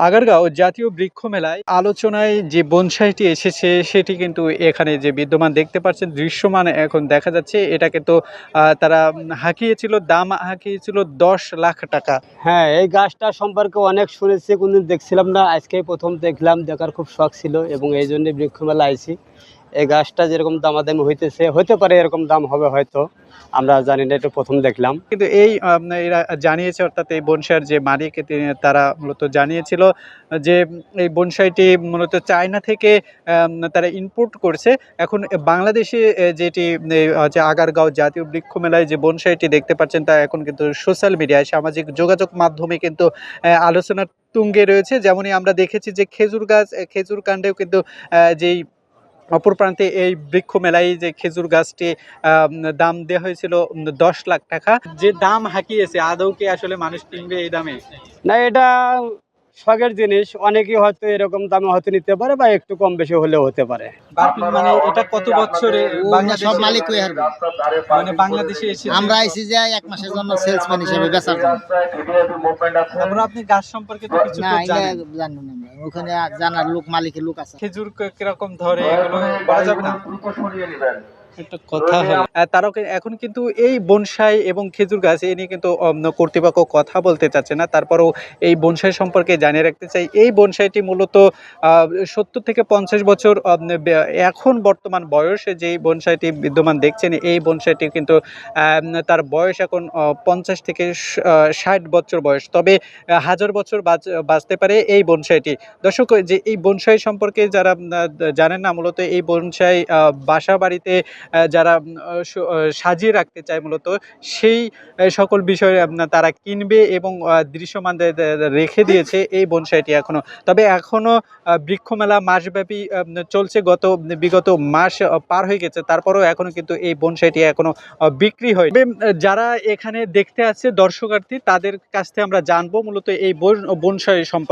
আগারগাঁও জাতীয় বৃক্ষ মেলায় আলোচনায় যে বনসাইটি এসেছে, সেটি কিন্তু এখানে যে বিদ্যমান দেখতে পাচ্ছেন, দৃশ্যমান এখন দেখা যাচ্ছে। এটাকে তো তারা হাঁকিয়েছিল, দাম হাঁকিয়েছিল দশ লাখ টাকা। হ্যাঁ এই গাছটা সম্পর্কে অনেক শুনেছি, কোনদিন দেখছিলাম না। আজকে প্রথম দেখলাম, দেখার খুব শখ ছিল এবং এই জন্যে বৃক্ষমেলা আইছি। এই গাছটা যেরকম দামাদামি হইতেছে হতে পারে এরকম দাম হবে হয়তো, আমরা জানি না এটা প্রথম দেখলাম। কিন্তু এই এরা জানিয়েছে, অর্থাৎ এই বনসাইয়ের যে মালিক তারা মূলত জানিয়েছিল যে এই বনসাইটি মূলত চায়না থেকে তারা ইনপুট করছে। এখন বাংলাদেশে যেটি হচ্ছে আগারগাঁও জাতীয় বৃক্ষ মেলায় যে বনসাইটি দেখতে পাচ্ছেন, তা এখন কিন্তু সোশ্যাল মিডিয়ায়, সামাজিক যোগাযোগ মাধ্যমে কিন্তু আলোচনার তুঙ্গে রয়েছে। যেমনই আমরা দেখেছি যে খেজুর গাছ খেজুর কাণ্ডেও কিন্তু যেই অপর প্রান্তে এই বৃক্ষ মেলায় যে খেজুর গাছটি দাম দেওয়া হয়েছিল দশ লাখ টাকা। যে দাম হাঁকিয়েছে আদৌ কি আসলে মানুষ কিনবে এই দামে? না এটা শখের জিনিস। অনেকেই হয়তো এরকম দামে হয়তো নিতে পারে বা একটু কম বেশি হলেও হতে পারে। মানে এটা কত বছরে বাংলাদেশ সব মালিক হয়ে হারবে। মানে বাংলাদেশে এসে আমরা এসে যে এক মাসের জন্য সেলসম্যান হিসেবে বেচার জন্য। আপনি গাছ সম্পর্কে তো কিছু না জানেন। না। ওখানে জানার লোক মালিকের লোক আছে। খেজুর কীরকম ধরে না? একটা কথা তারাও এখন কিন্তু এই বনসাই এবং খেজুর গাছ এ নিয়ে কিন্তু কর্তৃপক্ষ কথা বলতে চাচ্ছে না। তারপরেও এই বনসাই সম্পর্কে জানিয়ে রাখতে চাই। এই বনসাইটি মূলত সত্তর থেকে পঞ্চাশ বছর এখন বর্তমান বয়সে যে বনসাইটি বিদ্যমান দেখছেন এই বনসাইটি কিন্তু তার বয়স এখন পঞ্চাশ থেকে ষাট বছর বয়স। তবে হাজার বছর বাঁচ- বাঁচতে পারে এই বনসাইটি। দর্শক যে এই বনসাই সম্পর্কে যারা জানেন না মূলত এই বনসাই বাসা বাড়িতে যারা সাজিয়ে রাখতে চায় মূলত সেই সকল বিষয়ে তারা কিনবে এবং দৃশ্যমান রেখে দিয়েছে এই বনসাইটি এখনও। তবে এখনও আহ, বৃক্ষমেলা মাসব্যাপী চলছে গত বিগত মাস পার হয়ে গেছে তারপরেও এখনও কিন্তু এই বনসাইটি এখনও বিক্রি হয়। যারা এখানে দেখতে আসছে দর্শকার্থী তাদের কাছ থেকে আমরা জানব মূলত এই বন বনসাই সম্পর্কে।